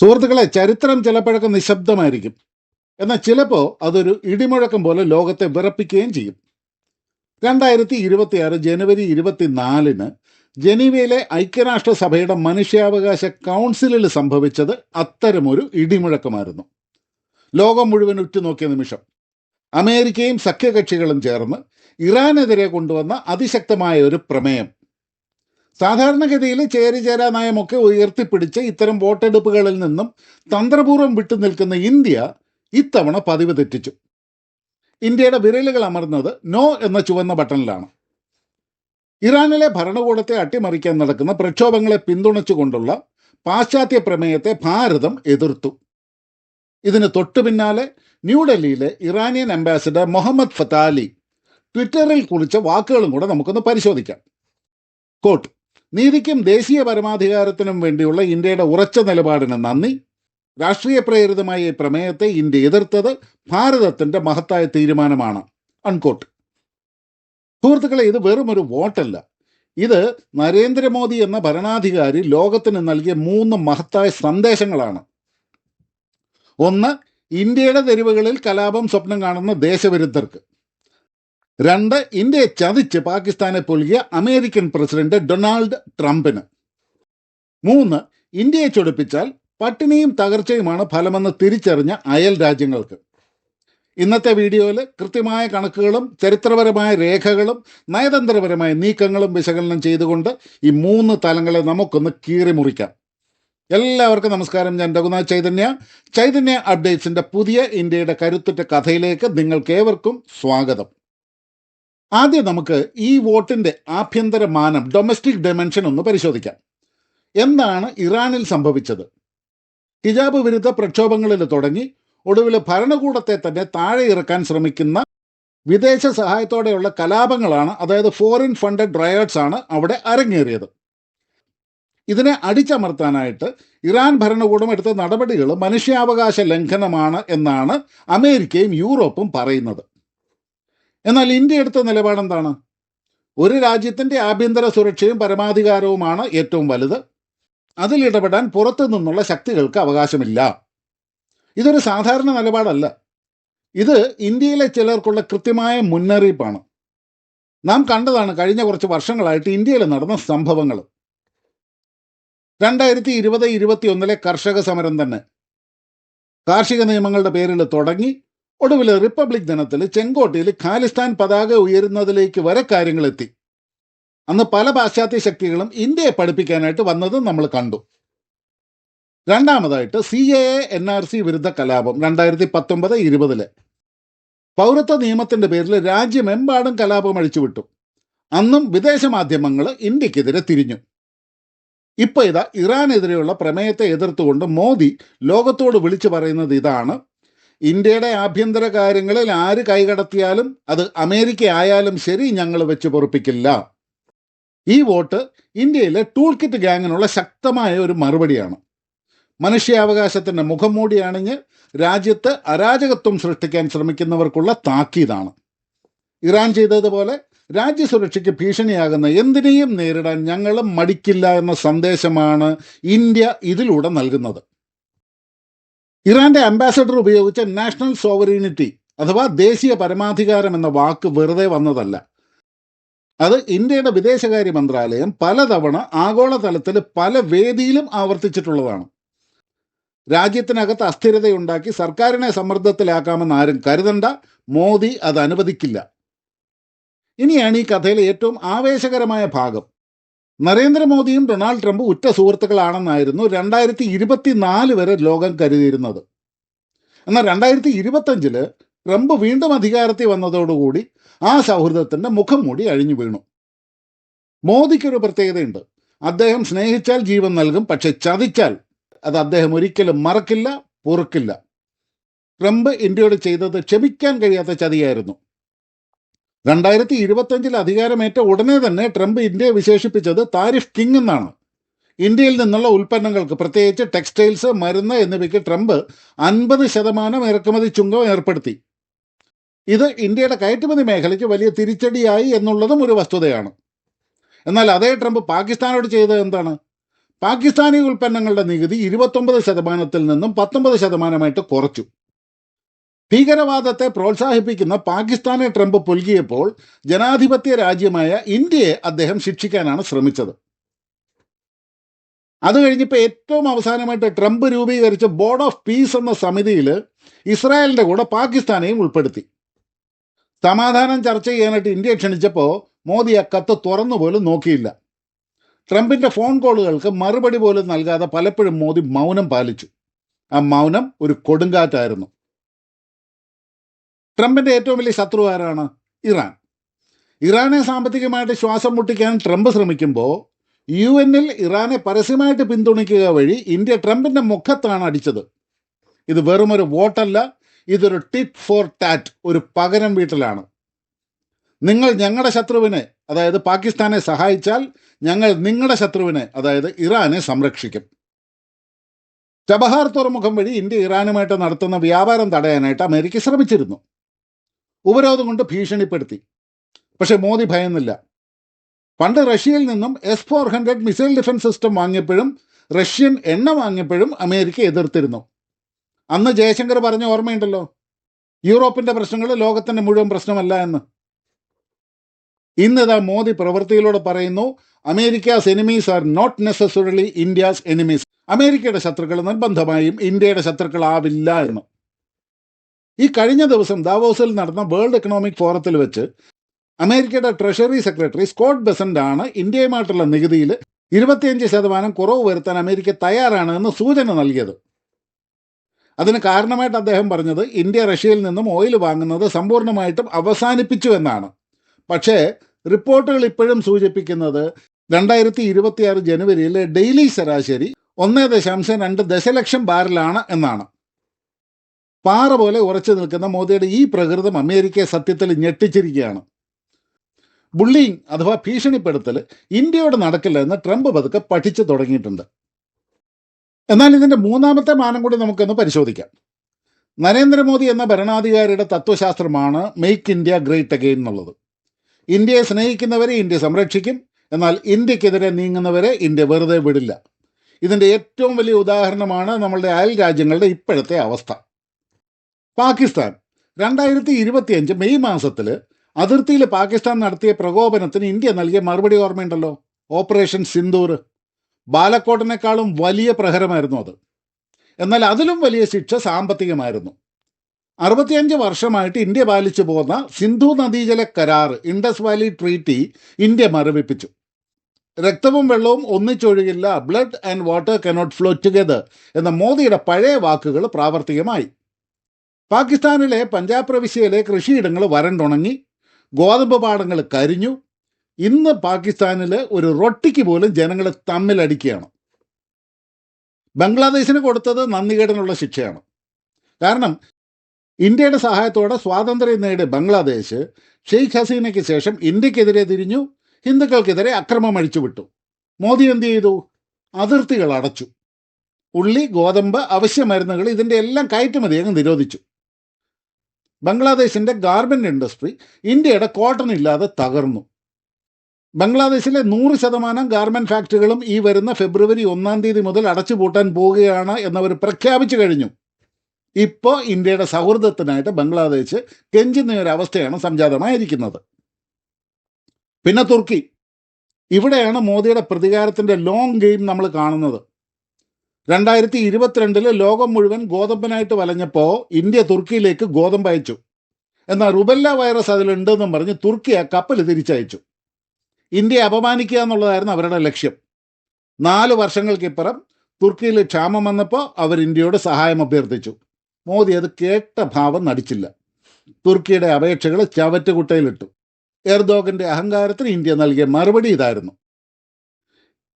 സുഹൃത്തുക്കളെ ചരിത്രം ചിലപ്പോഴൊക്കെ നിശബ്ദമായിരിക്കും. എന്നാൽ ചിലപ്പോൾ അതൊരു ഇടിമുഴക്കം പോലെ ലോകത്തെ വിറപ്പിക്കുകയും ചെയ്യും. രണ്ടായിരത്തി ഇരുപത്തിയാറ് ജനുവരി ഇരുപത്തിനാലിന് ജനീവയിലെ ഐക്യരാഷ്ട്രസഭയുടെ മനുഷ്യാവകാശ കൗൺസിലിൽ സംഭവിച്ചത് അത്തരമൊരു ഇടിമുഴക്കമായിരുന്നു. ലോകം മുഴുവൻ ഉറ്റുനോക്കിയ നിമിഷം അമേരിക്കയും സഖ്യകക്ഷികളും ചേർന്ന് ഇറാനെതിരെ കൊണ്ടുവന്ന അതിശക്തമായ ഒരു പ്രമേയം സാധാരണഗതിയിൽ ചേരിചേരാ നയമൊക്കെ ഉയർത്തിപ്പിടിച്ച് ഇത്തരം വോട്ടെടുപ്പുകളിൽ നിന്നും തന്ത്രപൂർവം വിട്ടുനിൽക്കുന്ന ഇന്ത്യ ഇത്തവണ പതിവ് തെറ്റിച്ചു. ഇന്ത്യയുടെ വിരലുകൾ അമർന്നത് നോ എന്ന ചുവന്ന ബട്ടണിലാണ്. ഇറാനിലെ ഭരണകൂടത്തെ അട്ടിമറിക്കാൻ നടക്കുന്ന പ്രക്ഷോഭങ്ങളെ പിന്തുണച്ചുകൊണ്ടുള്ള പാശ്ചാത്യ പ്രമേയത്തെ ഭാരതം എതിർത്തു. ഇതിന് തൊട്ടു പിന്നാലെ ന്യൂഡൽഹിയിലെ ഇറാനിയൻ അംബാസിഡർ മുഹമ്മദ് ഫത്താലി ട്വിറ്ററിൽ കുറിച്ച വാക്കുകളും കൂടെ നമുക്കൊന്ന് പരിശോധിക്കാം. കോട്ട് നീതിക്കും ദേശീയ പരമാധികാരത്തിനും വേണ്ടിയുള്ള ഇന്ത്യയുടെ ഉറച്ച നിലപാടിന് നന്ദി. രാഷ്ട്രീയ പ്രേരിതമായ ഈ പ്രമേയത്തെ ഇന്ത്യ എതിർത്തത് ഭാരതത്തിന്റെ മഹത്തായ തീരുമാനമാണ്. അൺകോട്ട് സുഹൃത്തുക്കളെ ഇത് വെറും ഒരു വോട്ടല്ല. ഇത് നരേന്ദ്രമോദി എന്ന ഭരണാധികാരി ലോകത്തിന് നൽകിയ മൂന്ന് മഹത്തായ സന്ദേശങ്ങളാണ്. ഒന്ന് ഇന്ത്യയുടെ തെരുവുകളിൽ കലാപം സ്വപ്നം കാണുന്ന ദേശവിരുദ്ധർക്ക്. രണ്ട് ഇന്ത്യയെ ചതിച്ച് പാകിസ്ഥാനെ പൊലിയ അമേരിക്കൻ പ്രസിഡന്റ് ഡൊണാൾഡ് ട്രംപിന്. മൂന്ന് ഇന്ത്യയെ ചൊടിപ്പിച്ചാൽ പട്ടിണിയും തകർച്ചയുമാണ് ഫലമെന്ന് തിരിച്ചറിഞ്ഞ അയൽ രാജ്യങ്ങൾക്ക്. ഇന്നത്തെ വീഡിയോയിൽ കൃത്യമായ കണക്കുകളും ചരിത്രപരമായ രേഖകളും നയതന്ത്രപരമായ നീക്കങ്ങളും വിശകലനം ചെയ്തുകൊണ്ട് ഈ മൂന്ന് തലങ്ങളെ നമുക്കൊന്ന് കീറി മുറിക്കാം എല്ലാവർക്കും നമസ്കാരം. ഞാൻ രഘുനാഥ് ചൈതന്യ. ചൈതന്യ അപ്ഡേറ്റ്സിന്റെ പുതിയ ഇന്ത്യയുടെ കരുത്തുറ്റ കഥയിലേക്ക് നിങ്ങൾക്ക് ഏവർക്കും സ്വാഗതം. ആദ്യം നമുക്ക് ഈ വോട്ടിന്റെ ആഭ്യന്തര മാനം ഡൊമസ്റ്റിക് ഡയമെൻഷൻ ഒന്ന് പരിശോധിക്കാം. എന്താണ് ഇറാനിൽ സംഭവിച്ചത്? ഹിജാബ് വിരുദ്ധ പ്രക്ഷോഭങ്ങളിൽ തുടങ്ങി ഒടുവിൽ ഭരണകൂടത്തെ തന്നെ താഴെ ഇറക്കാൻ ശ്രമിക്കുന്ന വിദേശ സഹായത്തോടെയുള്ള കലാപങ്ങളാണ് അതായത് ഫോറിൻ ഫണ്ടഡ് റയോട്ട്സ് ആണ് അവിടെ അരങ്ങേറിയത്. ഇതിനെ അടിച്ചമർത്താനായിട്ട് ഇറാൻ ഭരണകൂടം എടുത്ത നടപടികൾ മനുഷ്യാവകാശ ലംഘനമാണ് എന്നാണ് അമേരിക്കയും യൂറോപ്പും പറയുന്നത്. എന്നാൽ ഇന്ത്യ എടുത്ത നിലപാടെന്താണ് ഒരു രാജ്യത്തിന്റെ ആഭ്യന്തര സുരക്ഷയും പരമാധികാരവുമാണ് ഏറ്റവും വലുത്. അതിൽ ഇടപെടാൻ പുറത്തു നിന്നുള്ള ശക്തികൾക്ക് അവകാശമില്ല. ഇതൊരു സാധാരണ നിലപാടല്ല. ഇത് ഇന്ത്യയിലെ ചിലർക്കുള്ള കൃത്യമായ മുന്നറിയിപ്പാണ്. നാം കണ്ടതാണ് കഴിഞ്ഞ കുറച്ച് വർഷങ്ങളായിട്ട് ഇന്ത്യയിൽ നടന്ന സംഭവങ്ങൾ. രണ്ടായിരത്തി ഇരുപത് ഇരുപത്തിയൊന്നിലെ കർഷക സമരം തന്നെ. കാർഷിക നിയമങ്ങളുടെ പേരിൽ തുടങ്ങി. ഒടുവിൽ റിപ്പബ്ലിക് ദിനത്തിൽ ചെങ്കോട്ടയിൽ ഖാലിസ്ഥാൻ പതാക ഉയരുന്നതിലേക്ക് വരെ കാര്യങ്ങൾ എത്തി അന്ന് പല പാശ്ചാത്യ ശക്തികളും ഇന്ത്യയെ പഠിപ്പിക്കാനായിട്ട് വന്നതും നമ്മൾ കണ്ടു. രണ്ടാമതായിട്ട് C A A N R C വിരുദ്ധ കലാപം രണ്ടായിരത്തി പത്തൊമ്പത് ഇരുപതിൽ. പൗരത്വ നിയമത്തിന്റെ പേരിൽ രാജ്യമെമ്പാടും കലാപം അഴിച്ചുവിട്ടു. അന്നും വിദേശ മാധ്യമങ്ങൾ ഇന്ത്യക്കെതിരെ തിരിഞ്ഞു. ഇപ്പോൾ ഇതാ ഇറാനെതിരെയുള്ള പ്രമേയത്തെ എതിർത്തുകൊണ്ട് മോദി ലോകത്തോട് വിളിച്ചു പറയുന്നത് ഇതാണ്. ഇന്ത്യയുടെ ആഭ്യന്തര കാര്യങ്ങളിൽ ആര് കൈകടത്തിയാലും അത് അമേരിക്ക ആയാലും ശരി ഞങ്ങൾ വെച്ച് പൊറുപ്പിക്കില്ല. ഈ വോട്ട് ഇന്ത്യയിലെ ടൂൾ കിറ്റ് ഗാങ്ങിനുള്ള ശക്തമായ ഒരു മറുപടിയാണ്. മനുഷ്യാവകാശത്തിന്റെ മുഖം മൂടിയാണെങ്കിൽ രാജ്യത്ത് അരാജകത്വം സൃഷ്ടിക്കാൻ ശ്രമിക്കുന്നവർക്കുള്ള താക്കീതാണ്. ഇറാൻ ചെയ്തതുപോലെ രാജ്യസുരക്ഷയ്ക്ക് ഭീഷണിയാകുന്ന എന്തിനേയും നേരിടാൻ ഞങ്ങളും മടിക്കില്ല എന്ന സന്ദേശമാണ് ഇന്ത്യ ഇതിലൂടെ നൽകുന്നത്. ഇറാന്റെ അംബാസഡർ ഉപയോഗിച്ച നാഷണൽ സോവറീനിറ്റി അഥവാ ദേശീയ പരമാധികാരം എന്ന വാക്ക് വെറുതെ വന്നതല്ല. അത് ഇന്ത്യയുടെ വിദേശകാര്യ മന്ത്രാലയം പലതവണ ആഗോളതലത്തിൽ പല വേദിയിലും ആവർത്തിച്ചിട്ടുള്ളതാണ്. രാജ്യത്തിനകത്ത് അസ്ഥിരതയുണ്ടാക്കി സർക്കാരിനെ സമ്മർദ്ദത്തിലാക്കാമെന്ന് ആരും കരുതണ്ട. മോദി അത് അനുവദിക്കില്ല. ഇനിയാണ് ഈ കഥയിലെ ഏറ്റവും ആവേശകരമായ ഭാഗം. നരേന്ദ്രമോദിയും ഡൊണാൾഡ് ട്രംപ് ഉറ്റ സുഹൃത്തുക്കളാണെന്നായിരുന്നു രണ്ടായിരത്തി ഇരുപത്തിനാല് വരെ ലോകം കരുതിയിരുന്നത്. എന്നാൽ രണ്ടായിരത്തി ഇരുപത്തഞ്ചിൽ ട്രംപ് വീണ്ടും അധികാരത്തിൽ വന്നതോടുകൂടി ആ സൗഹൃദത്തിന്റെ മുഖം മൂടി അഴിഞ്ഞു വീണു. മോദിക്കൊരു പ്രത്യേകതയുണ്ട്. അദ്ദേഹം സ്നേഹിച്ചാൽ ജീവൻ നൽകും പക്ഷെ ചതിച്ചാൽ അത് അദ്ദേഹം ഒരിക്കലും മറക്കില്ല പൊറുക്കില്ല. ട്രംപ് ഇന്ത്യയോട് ചെയ്തത് ക്ഷമിക്കാൻ കഴിയാത്ത ചതിയായിരുന്നു. രണ്ടായിരത്തി ഇരുപത്തഞ്ചിൽ അധികാരമേറ്റ ഉടനെ തന്നെ ട്രംപ് ഇന്ത്യയെ വിശേഷിപ്പിച്ചത് താരിഫ് കിങ് എന്നാണ്. ഇന്ത്യയിൽ നിന്നുള്ള ഉൽപ്പന്നങ്ങൾക്ക് പ്രത്യേകിച്ച് ടെക്സ്റ്റൈൽസ് മരുന്ന് എന്നിവയ്ക്ക് ട്രംപ് അൻപത് ശതമാനം ഇറക്കുമതി ചുങ്കം ഏർപ്പെടുത്തി. ഇത് ഇന്ത്യയുടെ കയറ്റുമതി മേഖലയ്ക്ക് വലിയ തിരിച്ചടിയായി എന്നുള്ളതും ഒരു വസ്തുതയാണ്. എന്നാൽ അതേ ട്രംപ് പാകിസ്ഥാനോട് ചെയ്തത് എന്താണ്? പാകിസ്ഥാനി ഉൽപ്പന്നങ്ങളുടെ നികുതി ഇരുപത്തൊമ്പത് ശതമാനത്തിൽ നിന്നും പത്തൊമ്പത് ശതമാനമായിട്ട് കുറച്ചു. ഭീകരവാദത്തെ പ്രോത്സാഹിപ്പിക്കുന്ന പാകിസ്ഥാനെ ട്രംപ് പുൽകിയപ്പോൾ ജനാധിപത്യ രാജ്യമായ ഇന്ത്യയെ അദ്ദേഹം ശിക്ഷിക്കാനാണ് ശ്രമിച്ചത്. അത് കഴിഞ്ഞപ്പോൾ ഏറ്റവും അവസാനമായിട്ട് ട്രംപ് രൂപീകരിച്ച ബോർഡ് ഓഫ് പീസ് എന്ന സമിതിയിൽ ഇസ്രായേലിന്റെ കൂടെ പാകിസ്ഥാനെയും ഉൾപ്പെടുത്തി. സമാധാനം ചർച്ച ചെയ്യാനായിട്ട് ഇന്ത്യ ക്ഷണിച്ചപ്പോൾ മോദി ആ കത്ത് തുറന്നു പോലും നോക്കിയില്ല. ട്രംപിന്റെ ഫോൺ കോളുകൾക്ക് മറുപടി പോലും നൽകാതെ പലപ്പോഴും മോദി മൗനം പാലിച്ചു. ആ മൗനം ഒരു കൊടുങ്കാറ്റായിരുന്നു. ട്രംപിന്റെ ഏറ്റവും വലിയ ശത്രു ആരാണ്? ഇറാൻ. ഇറാനെ സാമ്പത്തികമായിട്ട് ശ്വാസം മുട്ടിക്കാൻ ട്രംപ് ശ്രമിക്കുമ്പോൾ യു എന്നിൽ ഇറാനെ പരസ്യമായിട്ട് പിന്തുണയ്ക്കുക വഴി ഇന്ത്യ ട്രംപിന്റെ മുഖത്താണ് അടിച്ചത്. ഇത് വെറുമൊരു വോട്ടല്ല ഇതൊരു ടിപ്പ് ഫോർ ടാറ്റ് ഒരു പകരം വീട്ടിലാണ്. നിങ്ങൾ ഞങ്ങളുടെ ശത്രുവിനെ അതായത് പാകിസ്ഥാനെ സഹായിച്ചാൽ ഞങ്ങൾ നിങ്ങളുടെ ശത്രുവിനെ അതായത് ഇറാനെ സംരക്ഷിക്കും. ചബഹാർ തുറമുഖം വഴി ഇന്ത്യ ഇറാനുമായിട്ട് നടത്തുന്ന വ്യാപാരം തടയാനായിട്ട് അമേരിക്ക ശ്രമിച്ചിരുന്നു. ഉപരോധം കൊണ്ട് ഭീഷണിപ്പെടുത്തി. പക്ഷേ മോദി ഭയന്നില്ല. പണ്ട് റഷ്യയിൽ നിന്നും S four hundred missile defence system വാങ്ങിയപ്പോഴും Russian എണ്ണ വാങ്ങിയപ്പോഴും അമേരിക്ക എതിർത്തിരുന്നു. അന്ന് ജയശങ്കർ പറഞ്ഞ ഓർമ്മയുണ്ടല്ലോ? യൂറോപ്പിന്റെ പ്രശ്നങ്ങൾ ലോകത്തിന്റെ മുഴുവൻ പ്രശ്നമല്ല എന്ന്. ഇന്നിതാ മോദി പ്രവൃത്തിയിലൂടെ പറയുന്നു America's enemies are not necessarily India's enemies അമേരിക്കയുടെ ശത്രുക്കൾ നിർബന്ധമായും ഇന്ത്യയുടെ ശത്രുക്കളാവില്ല എന്ന്. ഈ കഴിഞ്ഞ ദിവസം ദാവോസിൽ നടന്ന വേൾഡ് എക്കണോമിക് ഫോറത്തിൽ വെച്ച് അമേരിക്കയുടെ ട്രഷറി സെക്രട്ടറി സ്കോട്ട് ബെസന്റ് ആണ് ഇന്ത്യയുമായിട്ടുള്ള നികുതിയിൽ ഇരുപത്തിയഞ്ച് ശതമാനം കുറവ് വരുത്താൻ അമേരിക്ക തയ്യാറാണ് എന്ന് സൂചന നൽകിയത്. അതിന് കാരണമായിട്ട് അദ്ദേഹം പറഞ്ഞത് ഇന്ത്യ റഷ്യയിൽ നിന്നും ഓയിൽ വാങ്ങുന്നത് സമ്പൂർണമായിട്ടും അവസാനിപ്പിച്ചു എന്നാണ്. പക്ഷേ റിപ്പോർട്ടുകൾ ഇപ്പോഴും സൂചിപ്പിക്കുന്നത് രണ്ടായിരത്തി ഇരുപത്തിയാറ് ജനുവരിയിലെ ഡെയിലി ശരാശരി ഒന്നേ ദശാംശം രണ്ട് ദശലക്ഷം ബാരലാണ് എന്നാണ്. പാറ പോലെ ഉറച്ചു നിൽക്കുന്ന മോദിയുടെ ഈ പ്രകൃതം അമേരിക്കയെ സത്യത്തിൽ ഞെട്ടിച്ചിരിക്കുകയാണ്. ബുള്ളിങ് അഥവാ ഭീഷണിപ്പെടുത്തൽ ഇന്ത്യയോട് നടക്കില്ല എന്ന് ട്രംപ് പതുക്കെ പഠിച്ചു തുടങ്ങിയിട്ടുണ്ട്. എന്നാൽ ഇതിന്റെ മൂന്നാമത്തെ മാനം കൂടി നമുക്കൊന്ന് പരിശോധിക്കാം. നരേന്ദ്രമോദി എന്ന ഭരണാധികാരിയുടെ തത്വശാസ്ത്രമാണ് മെയ്ക്ക് ഇന്ത്യ ഗ്രേറ്റ് അഗെയിൻ എന്നുള്ളത്. ഇന്ത്യയെ സ്നേഹിക്കുന്നവരെ ഇന്ത്യ സംരക്ഷിക്കും എന്നാൽ ഇന്ത്യക്കെതിരെ നീങ്ങുന്നവരെ ഇന്ത്യ വെറുതെ വിടില്ല. ഇതിന്റെ ഏറ്റവും വലിയ ഉദാഹരണമാണ് നമ്മളുടെ അയൽ രാജ്യങ്ങളുടെ ഇപ്പോഴത്തെ അവസ്ഥ. പാകിസ്ഥാൻ. രണ്ടായിരത്തി ഇരുപത്തിയഞ്ച് മെയ് മാസത്തിൽ അതിർത്തിയിൽ പാകിസ്ഥാൻ നടത്തിയ പ്രകോപനത്തിന് ഇന്ത്യ നൽകിയ മറുപടി ഓർമ്മയുണ്ടല്ലോ? ഓപ്പറേഷൻ സിന്ദൂർ. ബാലക്കോട്ടിനേക്കാളും വലിയ പ്രഹരമായിരുന്നു അത്. എന്നാൽ അതിലും വലിയ ശിക്ഷ സാമ്പത്തികമായിരുന്നു. അറുപത്തിയഞ്ച് വർഷമായിട്ട് ഇന്ത്യ പാലിച്ചു പോകുന്ന സിന്ധു നദീജല കരാർ ഇൻഡസ് വാലി ട്രീറ്റി ഇന്ത്യ മരവിപ്പിച്ചു. രക്തവും വെള്ളവും ഒന്നിച്ചൊഴുകില്ല blood and water cannot flow together എന്ന മോദിയുടെ പഴയ വാക്കുകൾ പ്രാവർത്തികമായി. പാകിസ്ഥാനിലെ പഞ്ചാബ് പ്രവിശ്യയിലെ കൃഷിയിടങ്ങൾ വരണ്ടുണങ്ങി ഗോതമ്പ് പാടങ്ങൾ കരിഞ്ഞു. ഇന്ന് പാകിസ്ഥാനിൽ ഒരു റൊട്ടിക്ക് പോലും ജനങ്ങൾ തമ്മിലടിക്കുകയാണ്. ബംഗ്ലാദേശിന് കൊടുത്തത് നന്ദികേടനുള്ള ശിക്ഷയാണ്. കാരണം ഇന്ത്യയുടെ സഹായത്തോടെ സ്വാതന്ത്ര്യം നേടിയ ബംഗ്ലാദേശ് ഷെയ്ഖ് ഹസീനയ്ക്ക് ശേഷം ഇന്ത്യക്കെതിരെ തിരിഞ്ഞു ഹിന്ദുക്കൾക്കെതിരെ അക്രമം അഴിച്ചുവിട്ടു. മോദി എന്ത് ചെയ്തു? അതിർത്തികൾ അടച്ചു. ഉള്ളി ഗോതമ്പ് അവശ്യ മരുന്നുകൾ ഇതിന്റെ എല്ലാം കയറ്റുമതി അങ്ങ് നിരോധിച്ചു. ബംഗ്ലാദേശിന്റെ ഗാർമെന്റ് ഇൻഡസ്ട്രി ഇന്ത്യയുടെ കോട്ടൺ ഇല്ലാതെ തകർന്നു. ബംഗ്ലാദേശിലെ നൂറ് ശതമാനം ഗാർമെന്റ് ഫാക്ടറികളും ഈ വരുന്ന ഫെബ്രുവരി ഒന്നാം തീയതി മുതൽ അടച്ചുപൂട്ടാൻ പോവുകയാണ് എന്നവർ പ്രഖ്യാപിച്ചു കഴിഞ്ഞു. ഇപ്പോൾ ഇന്ത്യയുടെ സൗഹൃദത്തിനായിട്ട് ബംഗ്ലാദേശ് കെഞ്ചുന്ന ഒരു അവസ്ഥയാണ് സംജാതമായിരിക്കുന്നത്. പിന്നെ തുർക്കി. ഇവിടെയാണ് മോദിയുടെ പ്രതികാരത്തിന്റെ ലോങ് ഗെയിം നമ്മൾ കാണുന്നത്. രണ്ടായിരത്തി ഇരുപത്തിരണ്ടിൽ ലോകം മുഴുവൻ ഗോതമ്പിനായിട്ട് വലഞ്ഞപ്പോൾ ഇന്ത്യ തുർക്കിയിലേക്ക് ഗോതമ്പ് അയച്ചു. എന്നാൽ റുബല്ല വൈറസ് അതിലുണ്ടെന്നും പറഞ്ഞ് തുർക്കി ആ കപ്പൽ തിരിച്ചയച്ചു. ഇന്ത്യയെ അപമാനിക്കുക എന്നുള്ളതായിരുന്നു അവരുടെ ലക്ഷ്യം. നാല് വർഷങ്ങൾക്കിപ്പുറം തുർക്കിയിൽ ക്ഷാമം വന്നപ്പോൾ അവർ ഇന്ത്യയോട് സഹായം അഭ്യർത്ഥിച്ചു. മോദി അത് കേട്ട ഭാവം നടിച്ചില്ല. തുർക്കിയുടെ അപേക്ഷകൾ ചവറ്റുകുട്ടയിലിട്ടു. എർദോഗന്റെ അഹങ്കാരത്തിന് ഇന്ത്യ നൽകിയ മറുപടി ഇതായിരുന്നു.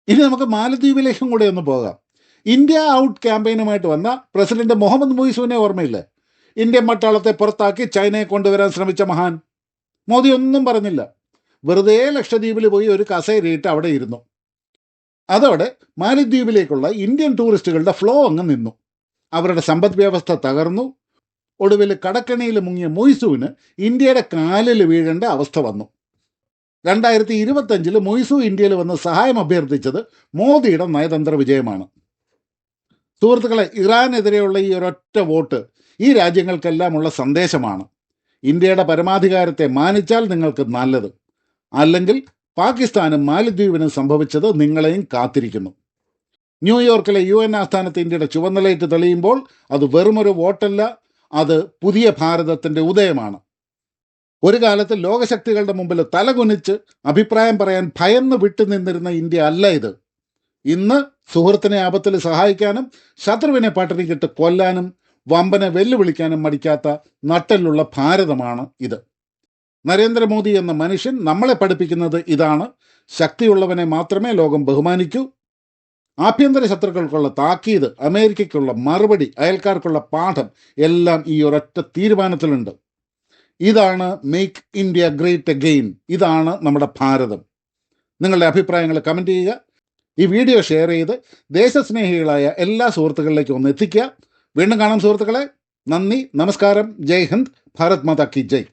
ഇനി നമുക്ക് മാലദ്വീപിലേക്കും കൂടെ ഒന്ന് പോകാം. ഇന്ത്യ ഔട്ട് ക്യാമ്പയിനുമായിട്ട് വന്ന പ്രസിഡന്റ് മുഹമ്മദ് മുയിസുവിനെ ഓർമ്മയില്ലേ? ഇന്ത്യ മട്ടാളത്തെ പുറത്താക്കി ചൈനയെ കൊണ്ടുവരാൻ ശ്രമിച്ച മഹാൻ. മോദി ഒന്നും പറഞ്ഞില്ല. വെറുതെ ലക്ഷദ്വീപിൽ പോയി ഒരു കസേരയിട്ട് അവിടെ ഇരുന്നു. അതോടെ മാലിദ്വീപിലേക്കുള്ള ഇന്ത്യൻ ടൂറിസ്റ്റുകളുടെ ഫ്ലോ അങ്ങ് നിന്നു. അവരുടെ സമ്പദ് വ്യവസ്ഥ തകർന്നു. ഒടുവിൽ കടക്കണിയിൽ മുങ്ങിയ മൊയ്സുവിന് ഇന്ത്യയുടെ കാലിൽ വീഴേണ്ട അവസ്ഥ വന്നു. രണ്ടായിരത്തി ഇരുപത്തഞ്ചിൽ മൊയ്സു ഇന്ത്യയിൽ വന്ന് സഹായം അഭ്യർത്ഥിച്ചത് മോദിയുടെ നയതന്ത്ര വിജയമാണ്. സുഹൃത്തുക്കളെ ഇറാനെതിരെയുള്ള ഈ ഒരൊറ്റ വോട്ട് ഈ രാജ്യങ്ങൾക്കെല്ലാമുള്ള സന്ദേശമാണ്. ഇന്ത്യയുടെ പരമാധികാരത്തെ മാനിച്ചാൽ നിങ്ങൾക്ക് നല്ലത്. അല്ലെങ്കിൽ പാകിസ്ഥാനും മാലിദ്വീപിനും സംഭവിച്ചത് നിങ്ങളെയും കാത്തിരിക്കുന്നു. ന്യൂയോർക്കിലെ യു എൻ ആസ്ഥാനത്ത് ഇന്ത്യയുടെ ചുവന്നലയിട്ട് തെളിയുമ്പോൾ അത് വെറുമൊരു വോട്ടല്ല അത് പുതിയ ഭാരതത്തിന്റെ ഉദയമാണ്. ഒരു കാലത്ത് ലോകശക്തികളുടെ മുമ്പിൽ തലകുനിച്ച് അഭിപ്രായം പറയാൻ ഭയന്ന് വിട്ടുനിന്നിരുന്ന ഇന്ത്യ അല്ല ഇത്. ഇന്ന് സുഹൃത്തിനെ ആപത്തിൽ സഹായിക്കാനും ശത്രുവിനെ പട്ടിണിക്കിട്ട് കൊല്ലാനും വമ്പനെ വെല്ലുവിളിക്കാനും മടിക്കാത്ത നട്ടലുള്ള ഭാരതമാണ് ഇത്. നരേന്ദ്രമോദി എന്ന മനുഷ്യൻ നമ്മളെ പഠിപ്പിക്കുന്നത് ഇതാണ്. ശക്തിയുള്ളവനെ മാത്രമേ ലോകം ബഹുമാനിക്കൂ. ആഭ്യന്തര ശത്രുക്കൾക്കുള്ള താക്കീത് അമേരിക്കയ്ക്കുള്ള മറുപടി അയൽക്കാർക്കുള്ള പാഠം എല്ലാം ഈ ഒരൊറ്റ തീരുമാനത്തിലുണ്ട്. ഇതാണ് മേക്ക് ഇന്ത്യ ഗ്രേറ്റ് അഗെയിൻ ഇതാണ് നമ്മുടെ ഭാരതം. നിങ്ങളുടെ അഭിപ്രായങ്ങൾ കമന്റ് ചെയ്യുക. ഈ വീഡിയോ ഷെയർ ചെയ്ത് ദേശസ്നേഹികളായ എല്ലാ സുഹൃത്തുക്കളിലേക്കും ഒന്ന് എത്തിക്കുക. വീണ്ടും കാണാം സുഹൃത്തുക്കളെ. നന്ദി നമസ്കാരം. ജയ് ഹിന്ദ്. ഭാരത് മാതാ കി ജയ്.